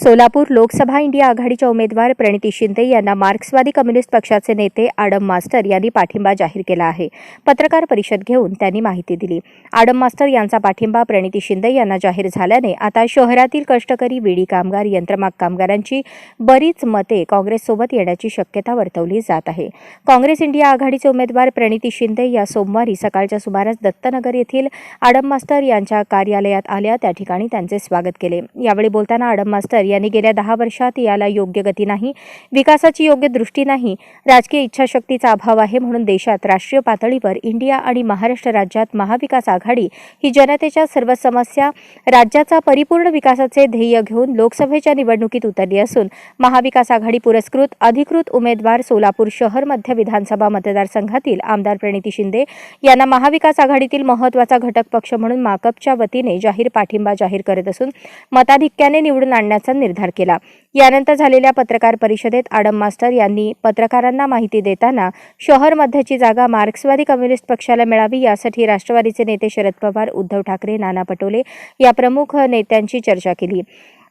Solapur Lok Sabha India आघाडीच्या उमेदवार प्रणिती शिंदे यांना मार्क्सवादी कम्युनिस्ट पक्षाचे नेते आडम मास्टर यांनी पाठिंबा जाहीर केला आहे. पत्रकार परिषद घेऊन त्यांनी माहिती दिली. आडम मास्टर यांचा पाठिंबा प्रणिती शिंदे यांना जाहीर झाल्याने आता शहरातील कष्टकरी विडी कामगार यंत्रमाग कामगारांची बरीच मते काँग्रेससोबत येण्याची शक्यता वर्तवली जात आहे. काँग्रेस इंडिया आघाडीचे उमेदवार प्रणिती शिंदे या सोमवारी सकाळच्या सुमारास दत्तनगर येथील आडम मास्टर यांच्या कार्यालयात आल्या. त्या ठिकाणी त्यांचे स्वागत केले. यावेळी बोलताना आडम मास्टर यांनी गेल्या दहा वर्षात याला योग्य गती नाही विकासाची योग्य दृष्टी नाही राजकीय इच्छाशक्तीचा अभाव आहे म्हणून देशात राष्ट्रीय पातळीवर इंडिया आणि महाराष्ट्र राज्यात महाविकास आघाडी ही जनतेच्या सर्व समस्या राज्याचा परिपूर्ण विकासाचे ध्येय घेऊन लोकसभेच्या निवडणुकीत उतरली असून महाविकास आघाडी पुरस्कृत अधिकृत उमेदवार सोलापूर शहर मध्य विधानसभा मतदारसंघातील आमदार प्रणिती शिंदे यांना महाविकास आघाडीतील महत्त्वाचा घटक पक्ष म्हणून माकपच्या वतीने जाहीर पाठिंबा जाहीर करत असून मताधिक्याने निवडून आणण्याचा निर्धार केला. यानंतर झालेल्या पत्रकार परिषदेत आडम मास्टर यांनी पत्रकारांना माहिती देताना शहर मध्यची जागा मार्क्सवादी कम्युनिस्ट पक्षाला मिळावी यासाठी राष्ट्रवादीचे नेते शरद पवार उद्धव ठाकरे नाना पटोले या प्रमुख नेत्यांची चर्चा केली.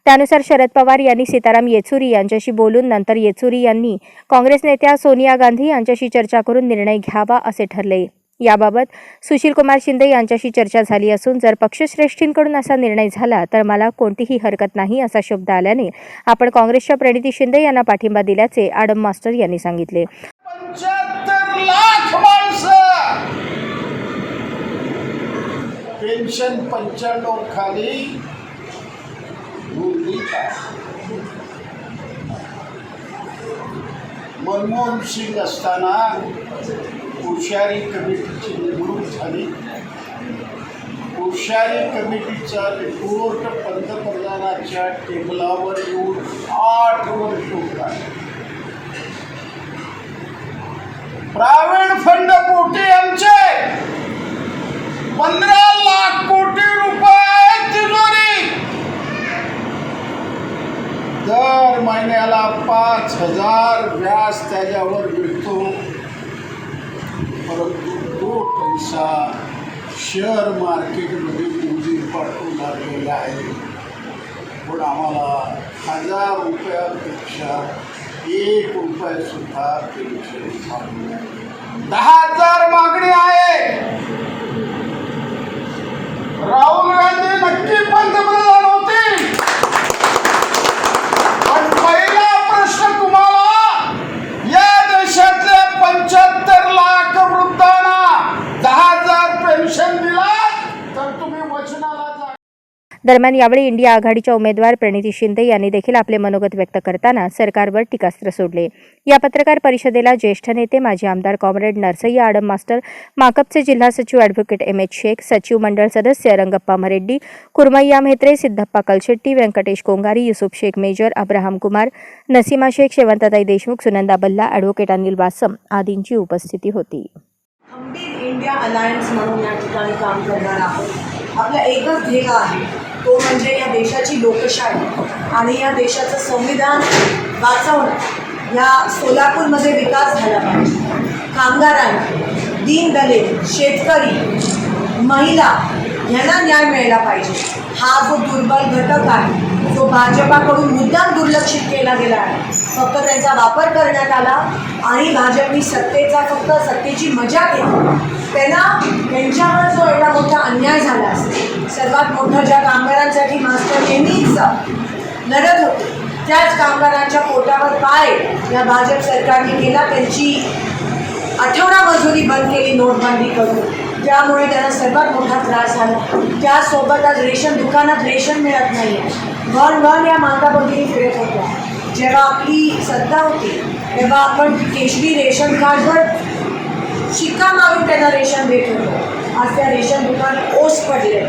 त्यानुसार शरद पवार यांनी सीताराम येचुरी यांच्याशी बोलून नंतर येचुरी यांनी काँग्रेस नेत्या सोनिया गांधी यांच्याशी चर्चा करून निर्णय घ्यावा असे ठरले. याबाबत सुशीलकुमार शिंदे यांच्याशी चर्चा झाली असून जर पक्षश्रेष्ठींकडून असा निर्णय झाला तर मला कोणतीही हरकत नाही असा शब्द आल्याने आपण काँग्रेसच्या प्रणिती शिंदे यांना पाठिंबा दिल्याचे आडम मास्टर यांनी सांगितले. लाख पेन्शन पंच्याण्णव खाली. मनमोहन सिंग असताना हुशारी कमिटीची निवडणूक झाली. हुशारी कमिटीचा रिपोर्ट पंतप्रधानाच्या टेबलावर येऊन आठ वर्ष होता प्रायव्हेट फंड पोटी आमचे? पंधरा लाख कोटी रुपये तिजोरी. दर महिन्याला पाच हजार व्याज त्याच्यावर मिळतो. परंतु तो पैसा शेअर मार्केटमध्ये मोदी पाठवून लागलेला आहे. पण आम्हाला हजार रुपयापेक्षा एक रुपयासुद्धा पेन्शन दहा हजार मागणी आहे राहुल गांधी नक्की पंतप्रधान होतील पण पहिला प्रश्न तुम्हाला या देशातल्या पंच्याहत्तर लाख वृद्धांना दहा हजार पेन्शन दिला तर तुम्ही वचनाला जा दरम्यान यावेळी इंडिया आघाडीच्या उमेदवार प्रणिती शिंदे यांनी देखील आपले मनोगत व्यक्त करताना सरकारवर टीकास्त्र सोडले या पत्रकार परिषदेला ज्येष्ठ नेते माजी आमदार कॉम्रेड नरसय्या आडम मास्टर माकपचे जिल्हा सचिव ॲडव्होकेट एम एच शेख सचिव मंडळ सदस्य Rangappa Mareddy Kurmayya Mhetre Siddhappa Kalshetti Vyankatesh Kongari Yusuf Shaikh major Abraham Kumar Nasima Shaikh Shevantatai Deshmukh Sunanda Balla advocate Anil Vaasam आदींची उपस्थिती होती. इंडिया अलायन्स म्हणून या ठिकाणी काम करणार आहोत. आपला एकच ध्येय आहे तो म्हणजे या देशाची लोकशाही. आणि या देशाचं संविधान वाचवणं या सोलापूरमध्ये विकास झाला पाहिजे. कामगारांना दीनदलित शेतकरी महिला ह्याला न्याय मिळायला पाहिजे. हा जो दुर्बल घटक आहे जो भाजपाकडून मुद्दाम दुर्लक्षित केला गेला आहे फक्त त्यांचा वापर करण्यात आला आणि भाजपनी सत्तेचा फक्त सत्तेची मजा घेतली त्यांना त्यांच्यावर जो एवढा मोठा अन्याय झाला असेल सर्वात मोठा ज्या कामगारांसाठी मास्टर नेहमीच लढत होते त्याच कामगारांच्या पोटावर पाय या भाजप सरकारने केला त्यांची आठवडा मजुरी बंद केली नोटबंदी करून. त्यामुळे त्यांना सर्वात मोठा त्रास झाला. त्यासोबत आज रेशन दुकानात रेशन मिळत नाही. आहे वन वन या मागाबोटीने फिरत होत्या. जेव्हा आपली सत्ता होती तेव्हा आपण केशरी रेशन कार्डवर शिक्का मारून त्यांना रेशन देत होतो. आज त्या रेशन दुकान ओस पडले.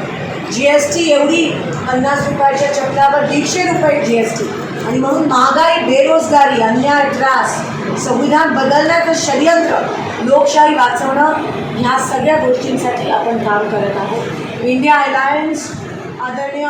जी एस टी एवढी पन्नास रुपयाच्या चपलावर दीडशे रुपये जी एस टी आणि म्हणून महागाई बेरोजगारी अन्याय त्रास. संविधान बदलण्याचं षडयंत्र लोकशाही वाचवणं ह्या सगळ्या गोष्टींसाठी आपण काम करत आहोत. इंडिया अलायन्स आदरणीय